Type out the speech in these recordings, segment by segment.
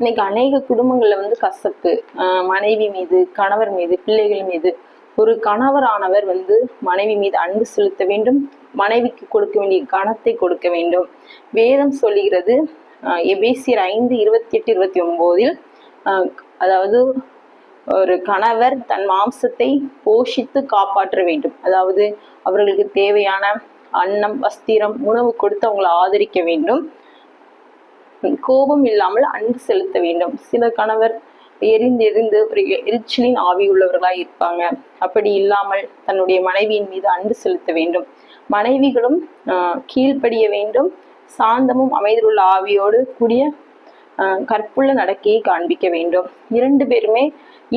இன்னைக்கு அநேக குடும்பங்கள்ல வந்து கசப்பு மனைவி மீது கணவர் மீது பிள்ளைகள் மீது. ஒரு கணவரானவர் வந்து மனைவி மீது அன்பு செலுத்த வேண்டும் மனைவிக்கு கொடுக்க வேண்டிய கணத்தை கொடுக்க வேண்டும். வேதம் சொல்லுகிறது எபேசியர் ஐந்து இருபத்தி எட்டு இருபத்தி ஒம்போதில் அதாவது ஒரு கணவர் தன் மாம்சத்தை போஷித்து காப்பாற்ற வேண்டும். அதாவது அவர்களுக்கு தேவையான அன்னம் வஸ்திரம் உணவு கொடுத்து அவங்களை ஆதரிக்க வேண்டும். கோபம் இல்லாமல் அன்பு செலுத்த வேண்டும். சில கணவர் எரிந்து எரிந்து ஒரு எரிச்சலின் ஆவி உள்ளவர்களாய் இருப்பாங்க. அப்படி இல்லாமல் தன்னுடைய மனைவியின் மீது அன்பு செலுத்த வேண்டும். மனைவிகளும் கீழ்ப்படிய வேண்டும். சாந்தமும் அமைதியுள்ள ஆவியோடு கூடிய கற்புள்ள நடக்கையை காண்பிக்க வேண்டும். இரண்டு பேருமே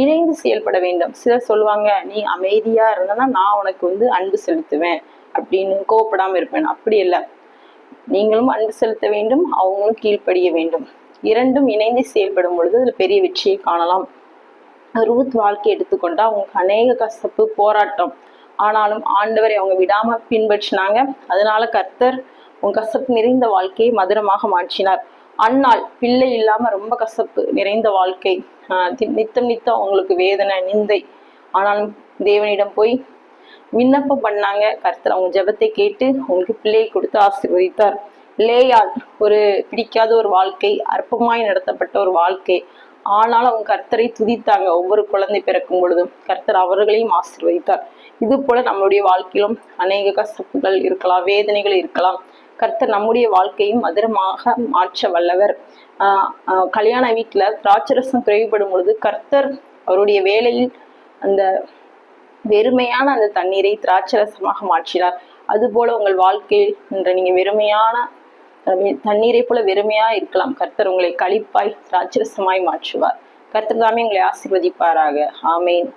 இணைந்து செயல்பட வேண்டும். சிலர் சொல்லுவாங்க நீ அமைதியா இருந்தனா நான் உனக்கு வந்து அன்பு செலுத்துவேன் அப்படின்னு கோவப்படாம இருப்பேன். அப்படி இல்லை. நீங்களும் அன்பு செலுத்த வேண்டும் அவங்களும் கீழ்ப்படிய வேண்டும். இரண்டும் இணைந்து செயல்படும் பொழுது அதில் பெரிய வெற்றியை காணலாம். ரூத் வாழ்க்கை எடுத்துக்கொண்டா அவங்களுக்கு அநேக கசப்பு போராட்டம். ஆனாலும் ஆண்டவரை அவங்க விடாம பின்பற்றினாங்க. அதனால கர்த்தர் உன் கசப்பு நிறைந்த வாழ்க்கையை மதுரமாக மாற்றினார். அன்னாள் பிள்ளை இல்லாம ரொம்ப கசப்பு நிறைந்த வாழ்க்கை. நித்தம் நித்தம் அவங்களுக்கு வேதனை நிந்தை. ஆனாலும் தேவனிடம் போய் விண்ணப்பம் பண்ணாங்க. கர்த்தர் அவங்க ஜபத்தை கேட்டு அவங்களுக்கு பிள்ளையை கொடுத்து ஆசீர்வதித்தார். லேயால் ஒரு பிடிக்காத ஒரு வாழ்க்கை அற்பமாய் நடத்தப்பட்ட ஒரு வாழ்க்கை. ஆனால் அவங்க கர்த்தரை துதித்தாங்க ஒவ்வொரு குழந்தை பிறக்கும் பொழுதும். கர்த்தர் அவர்களையும் ஆசீர்வதித்தார். இது போல நம்மளுடைய வாழ்க்கையிலும் அநேக கசப்புகள் இருக்கலாம் வேதனைகள் இருக்கலாம். கர்த்தர் நம்முடைய வாழ்க்கையும் மதுரமாக மாற்ற வல்லவர். ஆஹ் ஆஹ் கல்யாண வீட்டுல திராட்சரசம் குறைவுபடும் பொழுது கர்த்தர் அவருடைய வேலையில் அந்த வெறுமையான அந்த தண்ணீரை திராட்சரசமாக மாற்றினார். அதுபோல உங்கள் வாழ்க்கையில் இன்று நீங்க வெறுமையான தண்ணீரை போல வெறுமையா இருக்கலாம். கர்த்தர் உங்களை கழிப்பாய் திராட்சரசமாய் மாற்றுவார். கர்த்தர் தாமே உங்களை ஆசீர்வதிப்பாராக. ஆமேன்.